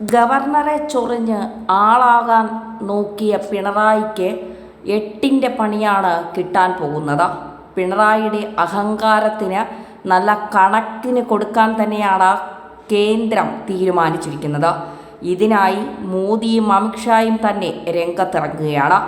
ഗവർണറെ ചൊറിഞ്ഞ് ആളാകാൻ നോക്കിയ പിണറായിക്ക് എട്ടിന്റെ പണിയാണ് കിട്ടാൻ പോകുന്നത്. പിണറായിയുടെ അഹങ്കാരത്തിന് നല്ല കണക്കിന് കൊടുക്കാൻ തന്നെയാണ് കേന്ദ്രം തീരുമാനിച്ചിരിക്കുന്നത്. ഇതിനായി മോദിയും അമിത്ഷായും തന്നെ രംഗത്തിറങ്ങുകയാണ്.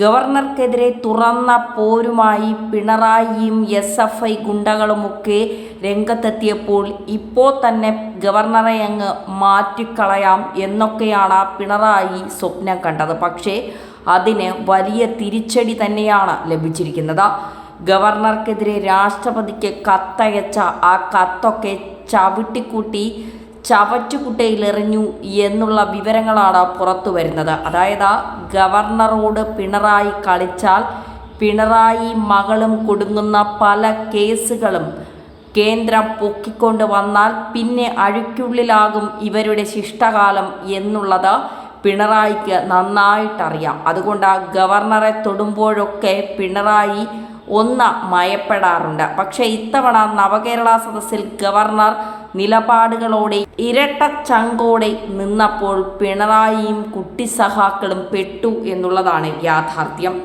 ഗവർണർക്കെതിരെ തുറന്ന പോരുമായി പിണറായിയും എസ് എഫ് ഐ ഗുണ്ടകളുമൊക്കെ രംഗത്തെത്തിയപ്പോൾ ഇപ്പോൾ തന്നെ ഗവർണറെ അങ്ങ് മാറ്റിക്കളയാം എന്നൊക്കെയാണ് പിണറായി സ്വപ്നം കണ്ടത്. പക്ഷേ അതിന് വലിയ തിരിച്ചടി തന്നെയാണ് ലഭിച്ചിരിക്കുന്നത്. ഗവർണർക്കെതിരെ രാഷ്ട്രപതിക്ക് കത്തയച്ച ആ കത്തൊക്കെ ചവിട്ടിക്കൂട്ടി ചവറ്റുകുട്ടയിലെറിഞ്ഞു എന്നുള്ള വിവരങ്ങളാണ് പുറത്തു വരുന്നത്. അതായത് ഗവർണറോട് പിണറായി കളിച്ചാൽ പിണറായി മകളും കൊടുങ്ങുന്ന പല കേസുകളും കേന്ദ്രം പൊക്കിക്കൊണ്ട് വന്നാൽ പിന്നെ അഴുക്കുള്ളിലാകും ഇവരുടെ ശിഷ്ടകാലം എന്നുള്ളത് പിണറായിക്ക് നന്നായിട്ടറിയാം. അതുകൊണ്ട് ഗവർണറെ തൊടുമ്പോഴൊക്കെ പിണറായി ഒന്ന് മയപ്പെടാറുണ്ട്. പക്ഷേ ഇത്തവണ നവകേരള സദസ്സിൽ ഗവർണർ നിലപാടുകളോടെ ഇരട്ട ചങ്കോടെ നിന്നപ്പോൾ പിണറായിയും കുട്ടി സഹാക്കളും പെട്ടു എന്നുള്ളതാണ് യാഥാർത്ഥ്യം.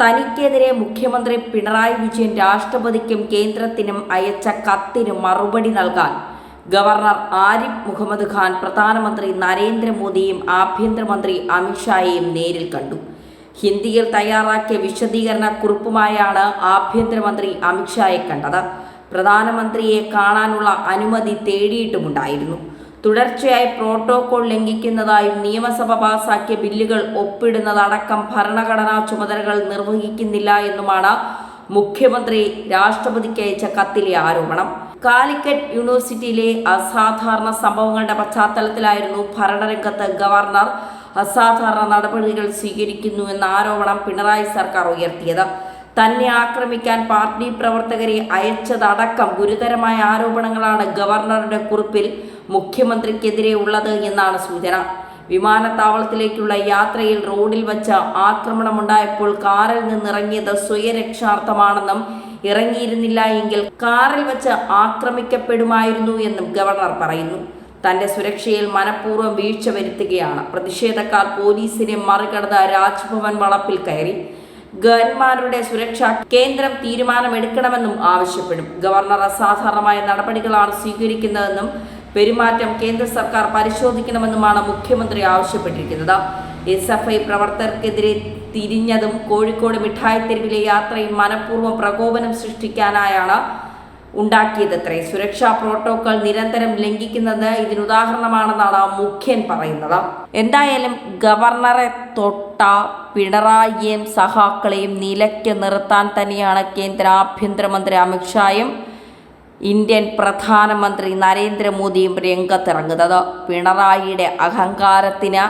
തനിക്കെതിരെ മുഖ്യമന്ത്രി പിണറായി വിജയൻ രാഷ്ട്രപതിക്കും കേന്ദ്രത്തിനും അയച്ച കത്തിന് മറുപടി നൽകാൻ ഗവർണർ ആരിഫ് മുഹമ്മദ് ഖാൻ പ്രധാനമന്ത്രി നരേന്ദ്രമോദിയും ആഭ്യന്തരമന്ത്രി അമിത്ഷായെയും നേരിൽ കണ്ടു. ഹിന്ദിയിൽ തയ്യാറാക്കിയ വിശദീകരണ കുറിപ്പുമായാണ് ആഭ്യന്തരമന്ത്രി അമിത്ഷായെ കണ്ടത്. പ്രധാനമന്ത്രിയെ കാണാനുള്ള അനുമതി തേടിയിട്ടുമുണ്ടായിരുന്നു. തുടർച്ചയായി പ്രോട്ടോകോൾ ലംഘിക്കുന്നതായും നിയമസഭ പാസാക്കിയ ബില്ലുകൾ ഒപ്പിടുന്നതടക്കം ഭരണഘടനാ ചുമതലകൾ നിർവഹിക്കുന്നില്ല എന്നുമാണ് മുഖ്യമന്ത്രി രാഷ്ട്രപതിക്ക് അയച്ച കത്തിലെ ആരോപണം. കാലിക്കറ്റ് യൂണിവേഴ്സിറ്റിയിലെ അസാധാരണ സംഭവങ്ങളുടെ പശ്ചാത്തലത്തിലായിരുന്നു ഭരണരംഗത്ത് ഗവർണർ അസാധാരണ നടപടികൾ സ്വീകരിക്കുന്നു എന്ന ആരോപണം പിണറായി സർക്കാർ ഉയർത്തിയത്. തന്നെ ആക്രമിക്കാൻ പാർട്ടി പ്രവർത്തകരെ അയച്ചതടക്കം ഗുരുതരമായ ആരോപണങ്ങളാണ് ഗവർണറുടെ കുറിപ്പിൽ മുഖ്യമന്ത്രിക്കെതിരെ ഉള്ളത് എന്നാണ് സൂചന. വിമാനത്താവളത്തിലേക്കുള്ള യാത്രയിൽ റോഡിൽ വച്ച് ആക്രമണമുണ്ടായപ്പോൾ കാറിൽ നിന്നിറങ്ങിയത് സ്വയരക്ഷാർത്ഥമാണെന്നും ഇറങ്ങിയിരുന്നില്ല എങ്കിൽ കാറിൽ വച്ച് ആക്രമിക്കപ്പെടുമായിരുന്നു എന്നും ഗവർണർ പറയുന്നു. തന്റെ സുരക്ഷയിൽ മനഃപൂർവം വീഴ്ച വരുത്തുകയാണ്. പ്രതിഷേധക്കാർ പോലീസിനെ മറികടന്ന് രാജ്ഭവൻ വളപ്പിൽ കയറി. ഗവർണർമാരുടെ സുരക്ഷ കേന്ദ്രം തീരുമാനമെടുക്കണമെന്നും ആവശ്യപ്പെടും. ഗവർണർ അസാധാരണമായ നടപടികളാണ് സ്വീകരിക്കുന്നതെന്നും പെരുമാറ്റം കേന്ദ്ര സർക്കാർ പരിശോധിക്കണമെന്നുമാണ് മുഖ്യമന്ത്രി ആവശ്യപ്പെട്ടിരിക്കുന്നത്. എസ് എഫ് ഐ പ്രവർത്തകർക്കെതിരെ തിരിഞ്ഞതും കോഴിക്കോട് മിഠായി തെരുവിലെ യാത്രയും മനഃപൂർവം പ്രകോപനം സൃഷ്ടിക്കാനായാണ് ഉണ്ടാക്കിയതത്രേ. സുരക്ഷാ പ്രോട്ടോകോൾ നിരന്തരം ലംഘിക്കുന്നത് ഇതിനുദാഹരണമാണെന്നാണ് മുഖ്യൻ പറയുന്നത്. എന്തായാലും ഗവർണറെ തൊട്ട പിണറായിയെയും സഹാക്കളെയും നിലയ്ക്ക് നിർത്താൻ തന്നെയാണ് കേന്ദ്ര ആഭ്യന്തരമന്ത്രി അമിത്ഷായും ഇന്ത്യൻ പ്രധാനമന്ത്രി നരേന്ദ്രമോദിയും രംഗത്തിറങ്ങുന്നത്. പിണറായിയുടെ അഹങ്കാരത്തിന്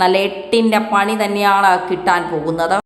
നല്ല എട്ടിന്റെ പണി തന്നെയാണ് കിട്ടാൻ പോകുന്നത്.